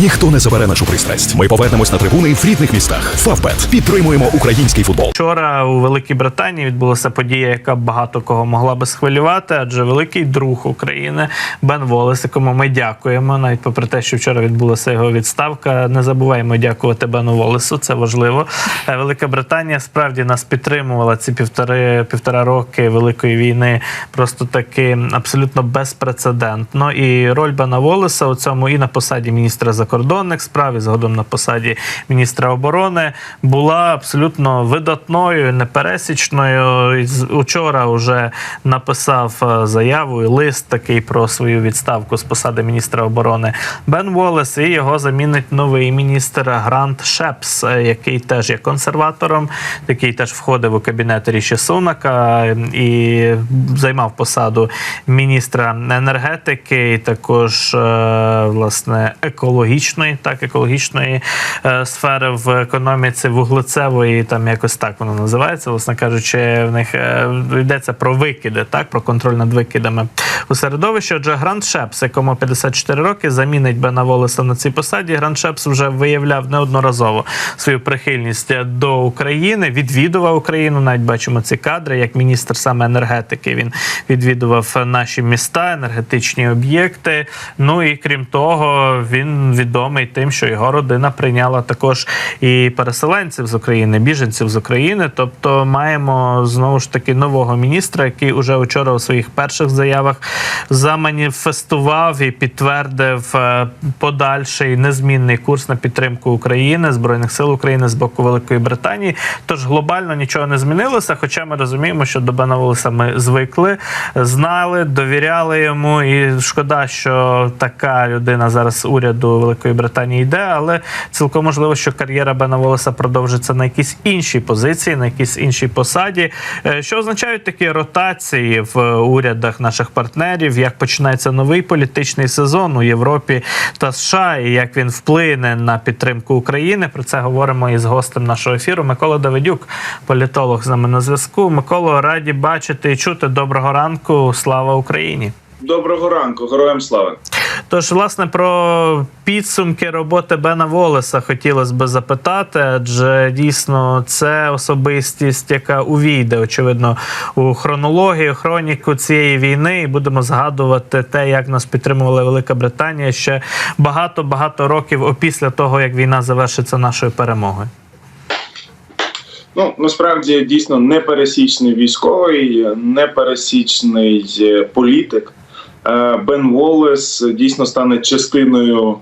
Ніхто не забере нашу пристрасть. Ми повернемось на трибуни в рідних містах. Фавбет підтримуємо український футбол. Вчора у Великій Британії відбулася подія, яка багато кого могла би схвилювати, адже великий друг України Бен Волес, якому ми дякуємо, навіть попри те, що вчора відбулася його відставка. Не забуваємо дякувати Бену Волесу. Це важливо. Е, Велика Британія справді нас підтримувала ці півтори півтора роки великої війни. Просто таки абсолютно безпрецедентно. І роль Бена Волеса у цьому і на посаді міністра закордонних справ, і згодом на посаді міністра оборони була абсолютно видатною, непересічною. Учора вже написав е, заяву і лист такий про свою відставку з посади міністра оборони Бен Волес. І його замінить новий міністр Грант Шепс, е, який теж є консерватором, який теж входив у кабінет Ріші Сунака е, і займав посаду міністра енергетики, і також власне екологічної, так екологічної е, сфери в економіці вуглецевої, там якось так воно називається. Власне кажучи, в них е, йдеться про викиди, так про контроль над викидами у середовищі. Отже, Грант Шепс, якому 54 роки, замінить Бена Волеса на цій посаді. Грант Шепс вже виявляв неодноразово свою прихильність до України, відвідував Україну. Навіть бачимо ці кадри, як міністр саме енергетики. Він відвідував наші міста, енергетичні об'єкти. Ну і крім того, він відомий тим, що його родина прийняла також і переселенців з України, біженців з України. Тобто маємо знову ж таки нового міністра, який уже вчора у своїх перших заявах заманіфестував і підтвердив е, подальший незмінний курс на підтримку України збройних сил України з боку Великої Британії. Тож глобально нічого не змінилося. Хоча ми розуміємо, що до Бена ми звикли, знали, довіряли йому. І шкода, що така людина зараз уряду Великої Британії йде, але цілком можливо, що кар'єра Бена Волеса продовжиться на якійсь іншій позиції, на якійсь іншій посаді. Е, Що означають такі ротації в урядах наших партнерів? Як починається новий політичний сезон у Європі та США, і як він вплине на підтримку України? Про це говоримо із гостем нашого ефіру. Микола Давидюк, політолог з нами на зв'язку. Миколо, раді бачити і чути. Доброго ранку. Слава Україні! Доброго ранку, героям слави. Тож, власне, про підсумки роботи Бена Волеса хотілося би запитати, адже дійсно це особистість, яка увійде, очевидно, у хронологію, хроніку цієї війни, і будемо згадувати те, як нас підтримувала Велика Британія ще багато багато років опісля того, як війна завершиться нашою перемогою. Ну насправді дійсно непересічний військовий, непересічний е, політик. Е, Бен Волес дійсно стане частиною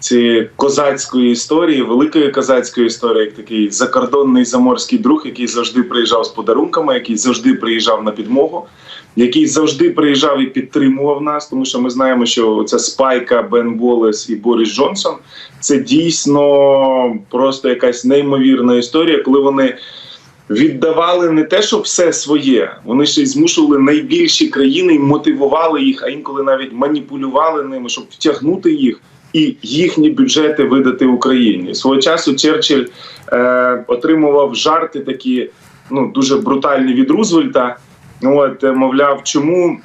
цієї козацької історії, великої козацької історії, як такий закордонний заморський друг, який завжди приїжджав з подарунками, який завжди приїжджав на підмогу, який завжди приїжджав і підтримував нас, тому що ми знаємо, що ця спайка Бен Волес і Борис Джонсон це дійсно просто якась неймовірна історія, коли вони. Віддавали не те, що все своє, вони ще й змушували найбільші країни і мотивували їх, а інколи навіть маніпулювали ними, щоб втягнути їх і їхні бюджети видати Україні. Свого часу Черчилль е, отримував жарти такі ну дуже брутальні від Рузвельта. От е, мовляв, чому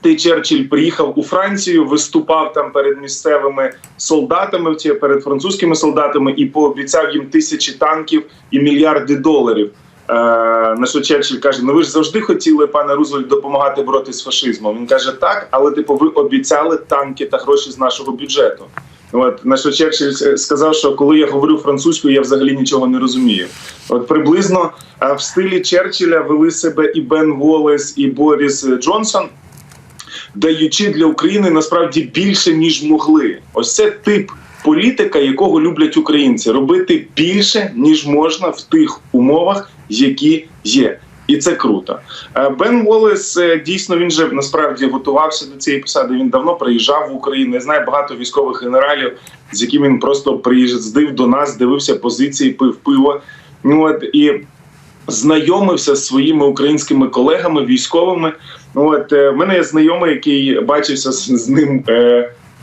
ти Черчилль приїхав у Францію, виступав там перед місцевими солдатами, перед французькими солдатами, і пообіцяв їм тисячі танків і мільярди доларів. Е, на що Черчилль каже: Ну ви ж завжди хотіли, пане Рузвельт, допомагати боротися з фашизмом. Він каже, так, але типу, ви обіцяли танки та гроші з нашого бюджету. От на що Черчилль е, сказав, що коли я говорю французькою, я взагалі нічого не розумію. От приблизно е, в стилі Черчилля вели себе і Бен Волес, і Борис Джонсон даючи для України насправді більше ніж могли. Ось це тип політика, якого люблять українці, робити більше ніж можна в тих умовах, які є. І це круто. Е, Бен Волес е, дійсно він же насправді готувався до цієї посади. Він давно приїжджав в Україну. Я знаю багато військових генералів, з якими він просто приїздив до нас, дивився позиції, пив пиво. Ну от і знайомився з своїми українськими колегами, військовими. Ну, От е, в мене є знайомий, який бачився з, з ним.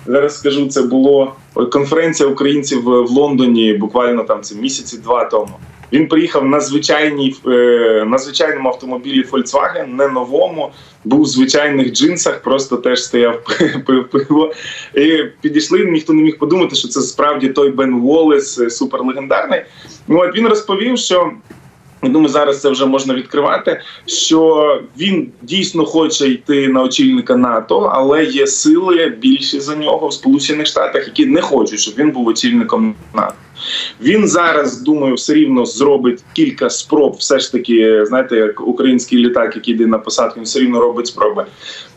Зараз скажу, це було конференція українців в Лондоні, буквально там це місяці два тому. Він приїхав на звичайній е, на звичайному автомобілі Volkswagen, не новому. Був в звичайних джинсах, просто теж стояв пиво. І підійшли. Ніхто не міг подумати, що це справді той Бен Волес, е, суперлегендарний. Ну от він розповів, що. Я думаю, зараз це вже можна відкривати. Що він дійсно хоче йти на очільника НАТО, але є сили більші за нього в Сполучених Штатах, які не хочуть, щоб він був очільником НАТО. Він зараз думаю, все рівно зробить кілька спроб. Все ж таки, знаєте, як український літак, який йде на посадку, він все рівно робить спроби.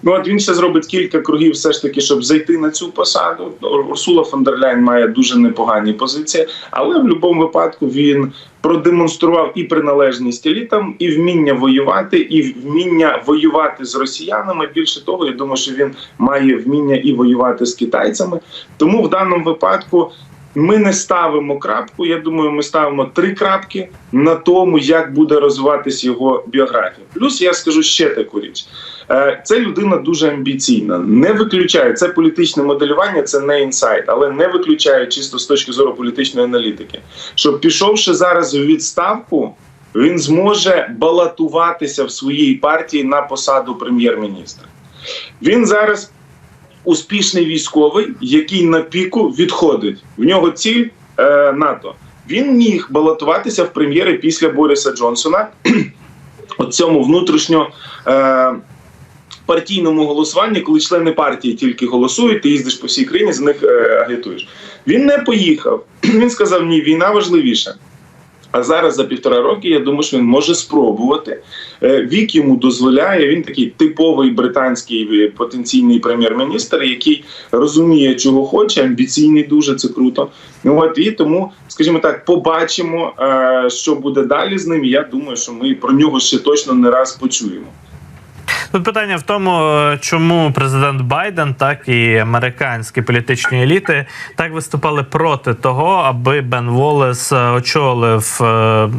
Ну от він ще зробить кілька кругів, все ж таки, щоб зайти на цю посаду. Урсула фон дер Ляйн має дуже непогані позиції, але в будь-якому випадку він продемонстрував і приналежність елітам, і вміння воювати, і вміння воювати з росіянами. Більше того, я думаю, що він має вміння і воювати з китайцями. Тому в даному випадку. Ми не ставимо крапку. Я думаю, ми ставимо три крапки на тому, як буде розвиватись його біографія. Плюс я скажу ще таку річ: Е, це людина дуже амбіційна. Не виключає це політичне моделювання, це не інсайт, але не виключає чисто з точки зору політичної аналітики. Що пішовши зараз у відставку, він зможе балотуватися в своїй партії на посаду прем'єр-міністра. Він зараз успішний військовий, який на піку відходить. В нього ціль е, НАТО. Він міг балотуватися в прем'єри після Бориса Джонсона. От цьому внутрішньо. Е, Партійному голосуванні, коли члени партії тільки голосують, ти їздиш по всій країні, за них е, агітуєш. Він не поїхав. Він сказав: ні, війна важливіша. А зараз за півтора роки я думаю, що він може спробувати. Е, Вік йому дозволяє. Він такий типовий британський е, потенційний прем'єр-міністр, який розуміє, чого хоче, амбіційний, дуже це круто. Ну, От і тому, скажімо так, побачимо, е, що буде далі з ним. Я думаю, що ми про нього ще точно не раз почуємо. Тут питання в тому, е, чому президент Байден, так і американські політичні еліти так виступали проти того, аби Бен Волес е, очолив е,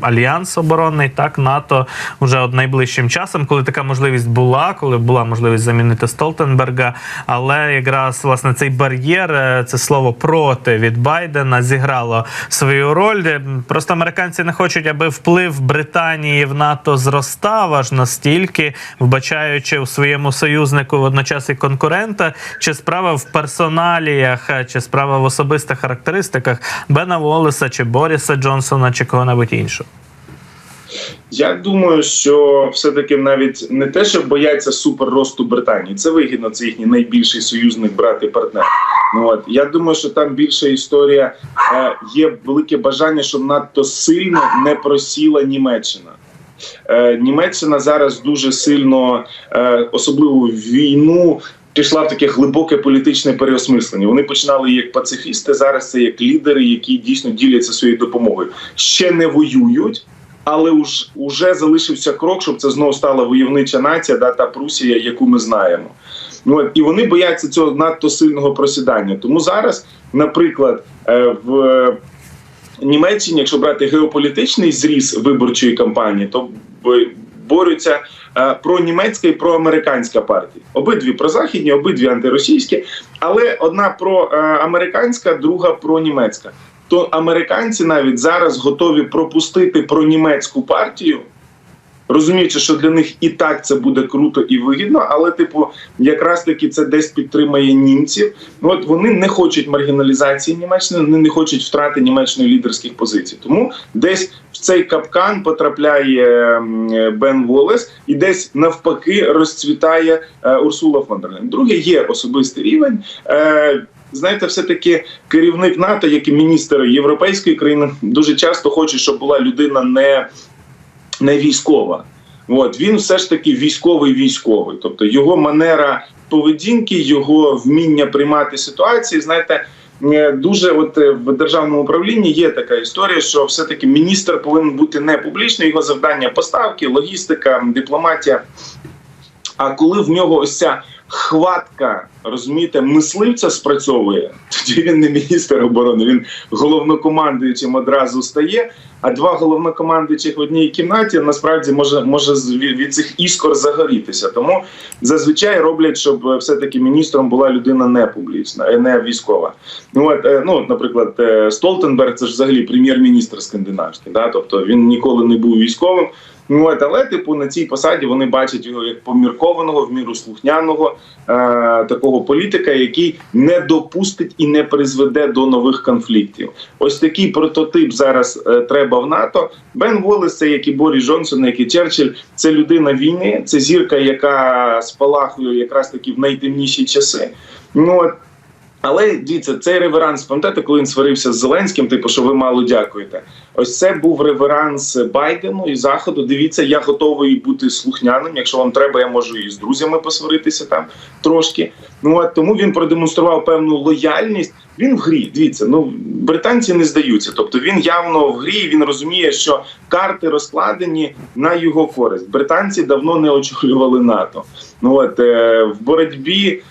альянс оборонний, так НАТО вже от найближчим часом, коли така можливість була, коли була можливість замінити Столтенберга. Але якраз власне цей бар'єр, це слово проти від Байдена зіграло свою роль. Просто американці не хочуть, аби вплив Британії в НАТО зростав аж настільки, вбачаючи у своєму союзнику водночас і конкурента, чи справа в персоналіях, чи справа в особистих характеристиках Бена Волеса, чи Боріса Джонсона, чи кого-небудь іншого. Я думаю, що все-таки навіть не те, що бояться суперросту Британії, це вигідно, це їхній найбільший союзник, брат і партнер. Ну от я думаю, що там більша історія е, є велике бажання, щоб надто сильно не просіла Німеччина. Е, Німеччина зараз дуже сильно, е, особливо війну. Пішла в таке глибоке політичне переосмислення. Вони починали як пацифісти. Зараз це як лідери, які дійсно діляться своєю допомогою. Ще не воюють, але уж уже залишився крок, щоб це знову стала войовнича нація, да, та Прусія, яку ми знаємо. Ну і вони бояться цього надто сильного просідання. Тому зараз, наприклад, е, в Німеччині, якщо брати геополітичний зріз виборчої кампанії, то борються е, пронімецька і про американська партії. Обидві прозахідні, обидві антиросійські, але одна про американська, друга про німецька. То американці навіть зараз готові пропустити про німецьку партію, розуміючи, що для них і так це буде круто і вигідно, але, типу, якраз таки це десь підтримає німців. Ну от вони не хочуть маргіналізації Німеччини, вони не хочуть втрати Німеччини лідерських позицій. Тому десь в цей капкан потрапляє Бен Волес, і десь навпаки розцвітає е, Урсула фон дер Ляйн. Друге є особистий рівень. Е, Знаєте, все таки керівник НАТО, як і міністр європейської країни, дуже часто хоче, щоб була людина не не військова. От він все ж таки військовий військовий, тобто його манера поведінки, його вміння приймати ситуації. Знаєте, дуже от е, в державному управлінні є така історія, що все таки міністр повинен бути не публічний. Його завдання поставки, логістика, дипломатія. А коли в нього ось ця хватка, розумієте, мисливця спрацьовує, тоді він не міністр оборони, він головнокомандуючим одразу стає. А два головнокомандуючих в одній кімнаті насправді може може від, цих іскор загорітися. Тому зазвичай роблять, щоб е, все-таки міністром була людина не публічна, е, не військова. Ну от е, ну, наприклад, Столтенберг це ж взагалі прем'єр-міністр скандинавський, да? тобто він ніколи не був військовим. Ну, от, але, типу, на цій посаді вони бачать його як поміркованого, в міру слухняного е, такого політика, який не допустить і не призведе до нових конфліктів. Ось такий прототип зараз е, треба в НАТО. Бен Волес, це як і Борі Джонсон, як і Черчилль, це людина війни, це зірка, яка спалахує якраз таки в найтемніші часи. Ну от але дивіться, цей реверанс, пам'ятаєте, коли він сварився з Зеленським, типу, що ви мало дякуєте. Ось це був реверанс Байдену і Заходу. Дивіться, я готовий бути слухняним. Якщо вам треба, я можу і з друзями посваритися там трошки. Ну от тому він продемонстрував певну лояльність. Він в грі. Дивіться, ну британці не здаються. Тобто він явно в грі. Він розуміє, що карти розкладені на його користь. Британці давно не очолювали НАТО. Ну от е, в боротьбі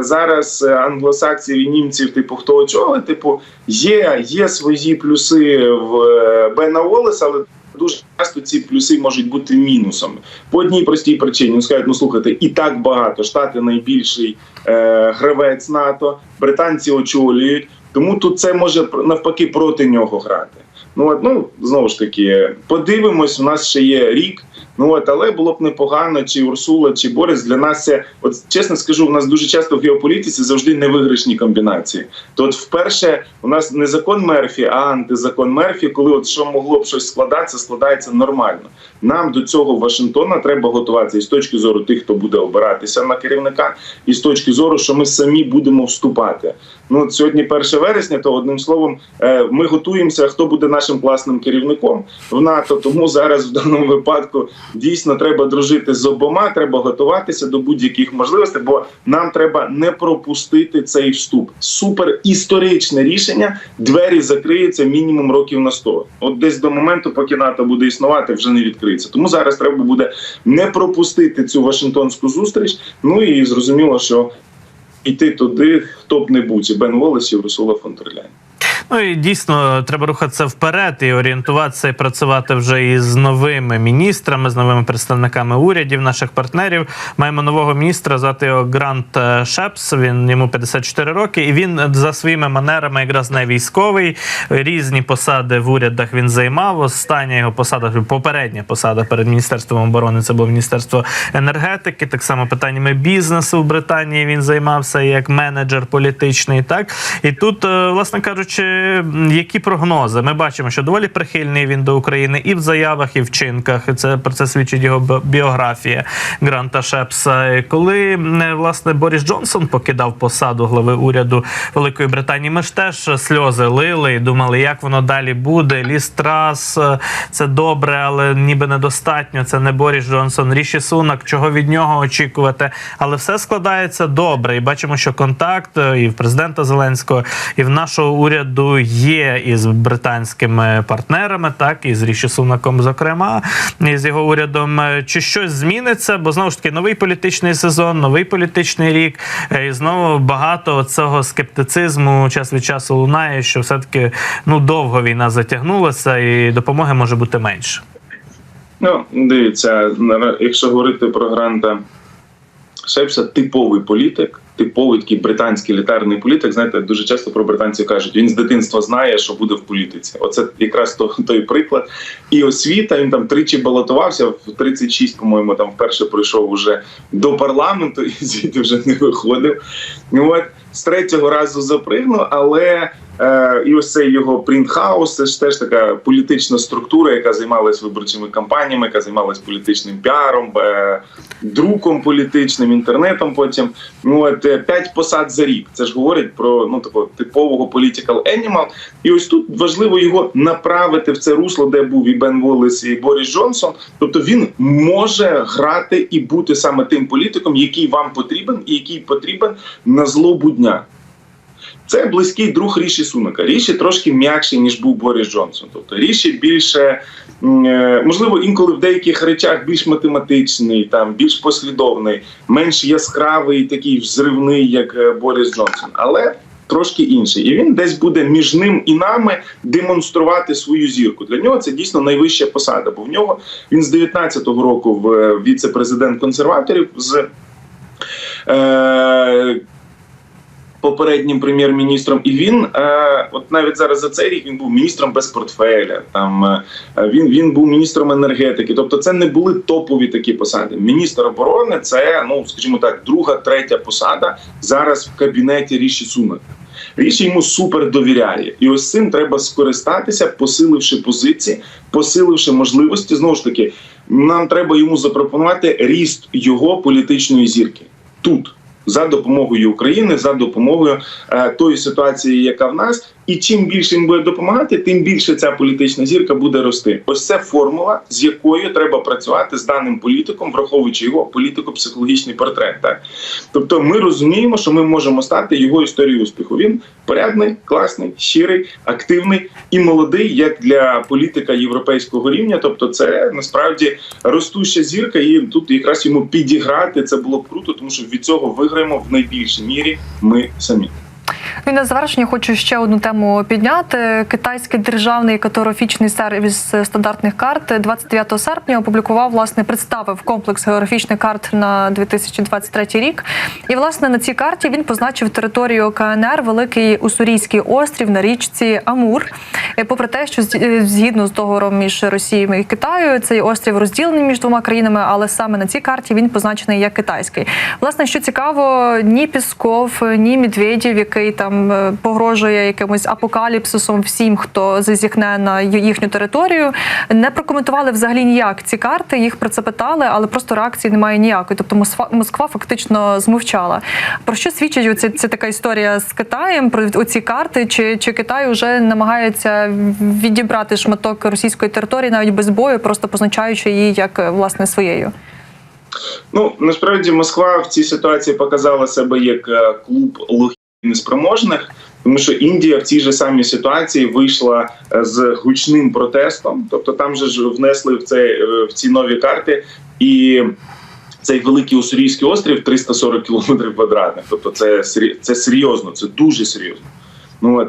зараз е, англосаксів і німців, типу, хто очолить, типу, є, є свої плюси в е, Бена Уоллеса, але дуже часто ці плюси можуть бути мінусом. По одній простій причині скажуть, ну слухайте, і так багато. Штати найбільший е, гравець НАТО, британці очолюють. Тому тут це може навпаки проти нього грати. Ну от ну знову ж таки, подивимось. У нас ще є рік. Ну от, але було б непогано, чи Урсула, чи Борис для нас це, от чесно скажу, у нас дуже часто в геополітиці завжди невиграшні комбінації. То от вперше у нас не закон Мерфі, а антизакон Мерфі, коли от що могло б щось складатися, складається нормально. Нам до цього Вашингтона треба готуватися і з точки зору тих, хто буде обиратися на керівника, і з точки зору, що ми самі будемо вступати. Ну от сьогодні 1 вересня, то одним словом, е, ми готуємося, хто буде нашим класним керівником в НАТО. Тому зараз в даному випадку дійсно треба дружити з обома, треба готуватися до будь-яких можливостей, бо нам треба не пропустити цей вступ. Супер історичне рішення. Двері закриються мінімум років на 100. От десь до моменту, поки НАТО буде існувати, вже не відкриється. Тому зараз треба буде не пропустити цю Вашингтонську зустріч. Ну і зрозуміло, що йти туди, хто б не будь, і Бен Волес і Урсула фон дер. Ну і дійсно треба рухатися вперед і орієнтуватися і працювати вже із новими міністрами, з новими представниками урядів, наших партнерів. Маємо нового міністра, звати його Грант е, Шепс. Він йому 54 роки, і він за своїми манерами якраз не військовий. Різні посади в урядах він займав. Остання його посада, попередня посада перед міністерством оборони. Це було міністерство енергетики. Так само питаннями бізнесу в Британії він займався як менеджер політичний. Так і тут, е, власне кажучи, які прогнози? Ми бачимо, що доволі прихильний він до України і в заявах, і в вчинках. Це про це свідчить його біографія Гранта Шепса. Коли м, власне Борис Джонсон покидав посаду глави уряду Великої Британії, ми ж теж сльози лили і думали, як воно далі буде. Ліс трас е, це добре, але ніби недостатньо. Це не Борис Джонсон, Ріші Сунак, чого від нього очікувати. Але все складається добре. І бачимо, що контакт е, і в президента Зеленського, і в нашого уряду є із британськими партнерами, так і з Ріші Сунаком, зокрема, і з його урядом. Е, Чи щось зміниться? Бо знову ж таки новий політичний сезон, новий політичний рік, е, і знову багато цього скептицизму час від часу лунає, що все таки ну довго війна затягнулася, і допомоги може бути менше. Ну, дивіться, якщо говорити про Гранта Шепса, типовий політик, типовий такий британський літерний політик. Знаєте, дуже часто про британців кажуть, він з дитинства знає, що буде в політиці. Оце якраз то, той приклад. І освіта він там тричі балотувався в 36, по-моєму, там вперше прийшов уже до парламенту і звідти вже не виходив. Ну, От з третього разу запригнув, але і ось цей його принтхаус, це ж теж така політична структура, яка займалась виборчими кампаніями, яка займалась політичним піаром, е, друком політичним, інтернетом. Потім ну от е, п'ять посад за рік. Це ж говорить про ну такого типового political animal. І ось тут важливо його направити в це русло, де був і Бен Волес, і Борис Джонсон. Тобто він може грати і бути саме тим політиком, який вам потрібен, і який потрібен на злобу дня. Це близький друг Ріші Сунака. Ріші трошки м'якший, ніж був Борис Джонсон. Тобто Ріші більше, е, можливо, інколи в деяких речах більш математичний, там більш послідовний, менш яскравий, такий взривний, як е, Борис Джонсон. Але трошки інший. І він десь буде між ним і нами демонструвати свою зірку. Для нього це дійсно найвища посада, бо в нього він з 19-го року в е, віце-президент консерваторів з. Попереднім прем'єр-міністром, і він е, от навіть зараз за цей рік він був міністром без портфеля. Там е, він, він був міністром енергетики. Тобто, це не були топові такі посади. Міністр оборони це ну скажімо так, друга, третя посада зараз в кабінеті Ріші Сунака. Ріші йому супер довіряє, і ось цим треба скористатися, посиливши позиції, посиливши можливості. Знову ж таки, нам треба йому запропонувати ріст його політичної зірки тут. За допомогою України, за допомогою е, тої ситуації, яка в нас, і чим більше він буде допомагати, тим більше ця політична зірка буде рости. Ось це формула, з якою треба працювати з даним політиком, враховуючи його політико-психологічний портрет. Так тобто, ми розуміємо, що ми можемо стати його історією успіху. Він порядний, класний, щирий, активний і молодий, як для політика європейського рівня. Тобто, це насправді ростуща зірка, і тут якраз йому підіграти це було б круто, тому що від цього виграємо в найбільшій мірі ми самі. Ну і на завершення хочу ще одну тему підняти. Китайський державний категрафічний сервіс стандартних карт 29 серпня опублікував власне представив комплекс географічних карт на 2023 рік. І власне на цій карті він позначив територію КНР Великий Уссурійський острів на річці Амур. Попри те, що згідно з договором між Росією і Китаю, цей острів розділений між двома країнами, але саме на цій карті він позначений як китайський. Власне, що цікаво, ні Пісков, ні Медведєв, який там е, погрожує якимось апокаліпсисом всім, хто зазіхне на їхню територію, не прокоментували взагалі ніяк ці карти. Їх про це питали, але просто реакції немає ніякої. Тобто Москва, фактично змовчала. Про що свідчить оця, ця така історія з Китаєм? Про оці карти? Чи, чи Китай вже намагається відібрати шматок російської території навіть без бою, просто позначаючи її як е, власне своєю? Ну насправді Москва в цій ситуації показала себе як е, клуб лохів неспроможних, тому що Індія в цій же самій ситуації вийшла е, з гучним протестом. Тобто там же ж внесли в це е, в ці нові карти і. Цей великий Уссурійський острів 340 кілометрів квадратних. Тобто, це це серйозно, це дуже серйозно. Ну от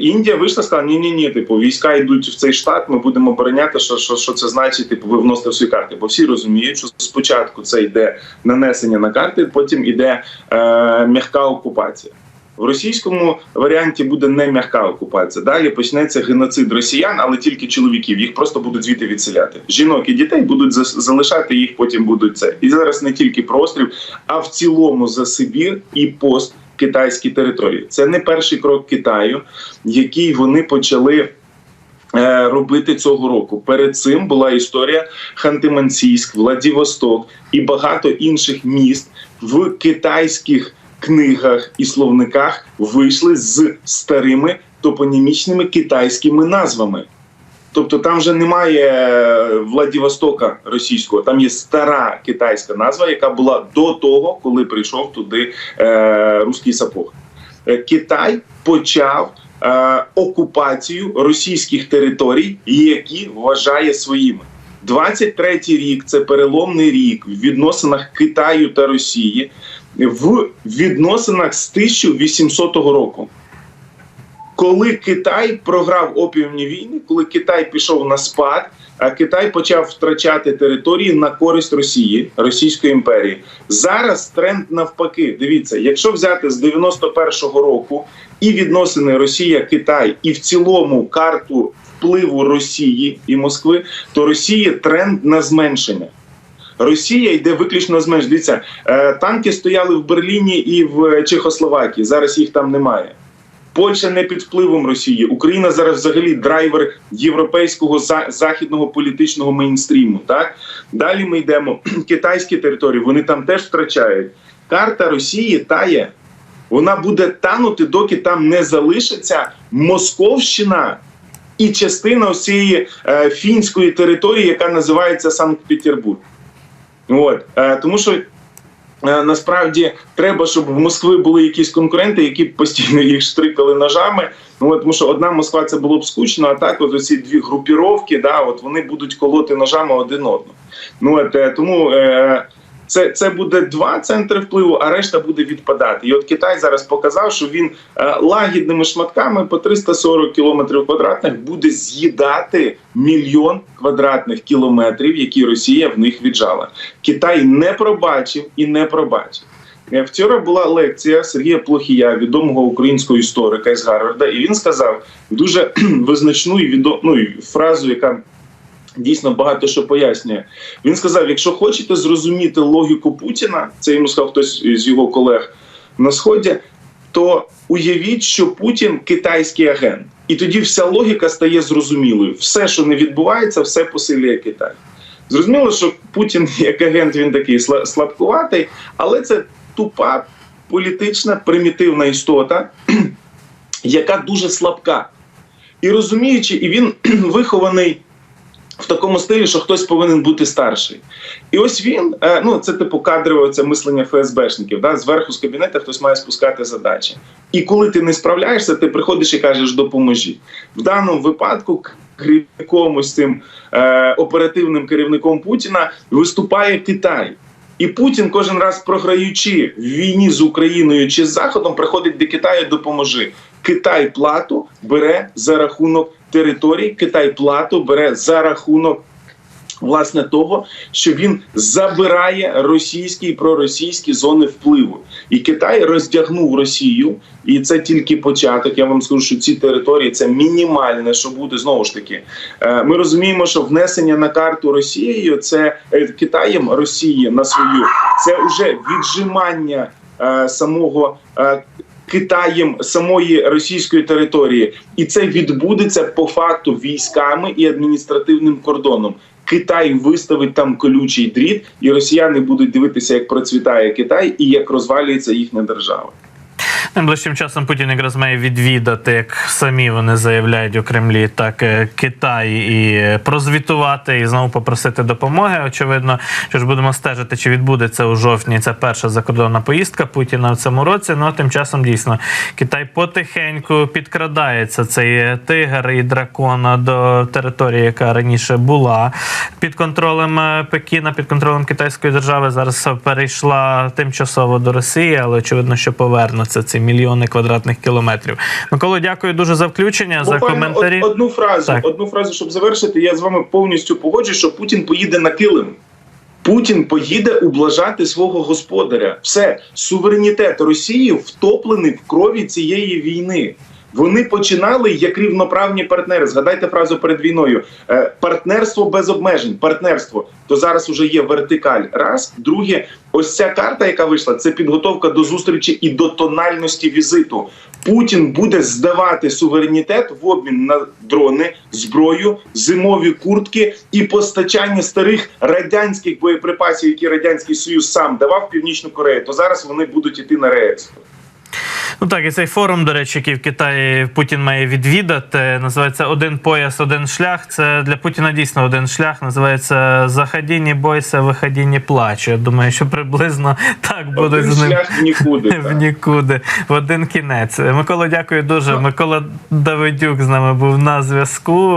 Індія вийшла, сказала: ні, ні, ні, типу, війська йдуть в цей штат. Ми будемо обороняти, що, що, що це значить, типу, ви вносите свої карти. Бо всі розуміють, що спочатку це йде нанесення на карти, потім йде е, м'яка окупація. В російському варіанті буде не м'яка окупація. Далі почнеться геноцид росіян, але тільки чоловіків. Їх просто будуть звідти відселяти. Жінок і дітей будуть за- залишати, їх потім будуть це. І зараз не тільки про острів, а в цілому за Сибір і пост китайські території. Це не перший крок Китаю, який вони почали. е, Робити цього року перед цим була історія Ханти-Мансійськ, Владивосток і багато інших міст в китайських книгах і словниках вийшли з старими топонімічними китайськими назвами. Тобто там вже немає е, Владивостока російського, там є стара китайська назва, яка була до того, коли прийшов туди е, руський сапог. Е, Китай почав е, окупацію російських територій, які вважає своїми. 23-й рік це переломний рік в відносинах Китаю та Росії в відносинах з 1800 року. Коли Китай програв опіумні війни, коли Китай пішов на спад, а Китай почав втрачати території на користь Росії, Російської імперії. Зараз тренд навпаки. Дивіться, якщо взяти з 91-го року і відносини Росія-Китай, і в цілому карту впливу Росії і Москви, то Росія тренд на зменшення. Росія йде виключно зменш. Дивіться, е, танки стояли в Берліні і в Чехословакії. Зараз їх там немає. Польща не під впливом Росії. Україна зараз взагалі драйвер європейського західного політичного мейнстріму. Так далі ми йдемо. Китайські території вони там теж втрачають. Карта Росії тає. Вона буде танути, доки там не залишиться Московщина і частина ось цієї е, фінської території, яка називається Санкт-Петербург. От е, тому що Насправді треба, щоб в Москви були якісь конкуренти, які б постійно їх штрикали ножами. Ну тому що одна Москва це було б скучно, а так, от оці дві групіровки, да, от вони будуть колоти ножами один одного. Ну от е, тому е, це, це буде два центри впливу, а решта буде відпадати. І от Китай зараз показав, що він е, лагідними шматками по 340 кілометрів квадратних буде з'їдати мільйон квадратних кілометрів, які Росія в них віджала. Китай не пробачив і не пробачив. Е, Вчора була лекція Сергія Плохія, відомого українського історика із Гарварда, і він сказав дуже визначну і відо... ну, фразу, яка дійсно багато що пояснює. Він сказав: якщо хочете зрозуміти логіку Путіна, це йому сказав хтось з його колег на сході, то уявіть, що Путін китайський агент, і тоді вся логіка стає зрозумілою. Все, що не відбувається, все посилює Китай. Зрозуміло, що Путін як агент він такий слабкуватий, але це тупа політична примітивна істота, яка дуже слабка. І розуміючи, і він вихований в такому стилі, що хтось повинен бути старший. І ось він, е, ну це типу кадрове це мислення ФСБшників. Да? Зверху з кабінету хтось має спускати задачі. І коли ти не справляєшся, ти приходиш і кажеш допоможіть. В даному випадку керівником ось цим е, оперативним керівником Путіна виступає Китай. І Путін кожен раз програючи в війні з Україною чи з Заходом, приходить до Китаю допоможи. Китай плату бере за рахунок територій, Китай плату бере за рахунок. Власне того, що він забирає російські і проросійські зони впливу, і Китай роздягнув Росію, і це тільки початок. Я вам скажу, що ці території це мінімальне, що буде знову ж таки. Е, Ми розуміємо, що внесення на карту Росією це е, Китаєм Росії на свою це вже віджимання е, самого. Китаєм самої російської території, і це відбудеться по факту військами і адміністративним кордоном. Китай виставить там колючий дріт, і росіяни будуть дивитися, як процвітає Китай і як розвалюється їхня держава. Найближчим часом Путін якраз має відвідати, як самі вони заявляють у Кремлі, так е, Китай і прозвітувати і знову попросити допомоги. Очевидно, що ж будемо стежити, чи відбудеться у жовтні. Це перша закордонна поїздка Путіна в цьому році. Ну а тим часом дійсно Китай потихеньку підкрадається цей тигр і дракон до території, яка раніше була під контролем е, Пекіна, під контролем китайської держави. Зараз перейшла тимчасово до Росії, але очевидно, що повернуться ці мільйони квадратних кілометрів. Миколо, дякую дуже за включення, за коментарі. од- одну фразу, Так. одну фразу, щоб завершити. Я з вами повністю погоджуюсь, що Путін поїде на килим. Путін поїде ублажати свого господаря. Все, суверенітет Росії втоплений в крові цієї війни. Вони починали як рівноправні партнери. Згадайте фразу перед війною: Е, партнерство без обмежень. Партнерство то зараз уже є вертикаль. Раз, друге, ось ця карта, яка вийшла, це підготовка до зустрічі і до тональності візиту. Путін буде здавати суверенітет в обмін на дрони, зброю, зимові куртки і постачання старих радянських боєприпасів, які радянський союз сам давав Північну Корею. То зараз вони будуть іти на реекспорт. Ну так, і цей форум, до речі, який в Китаї Путін має відвідати, називається Один пояс, один шлях. Це для Путіна дійсно один шлях. Називається Заході, не бойся, виході, не плач. Я думаю, що приблизно так буде Один з ним. шлях в нікуди. В нікуди, в один кінець. Микола, дякую дуже. Микола Давидюк з нами був на зв'язку.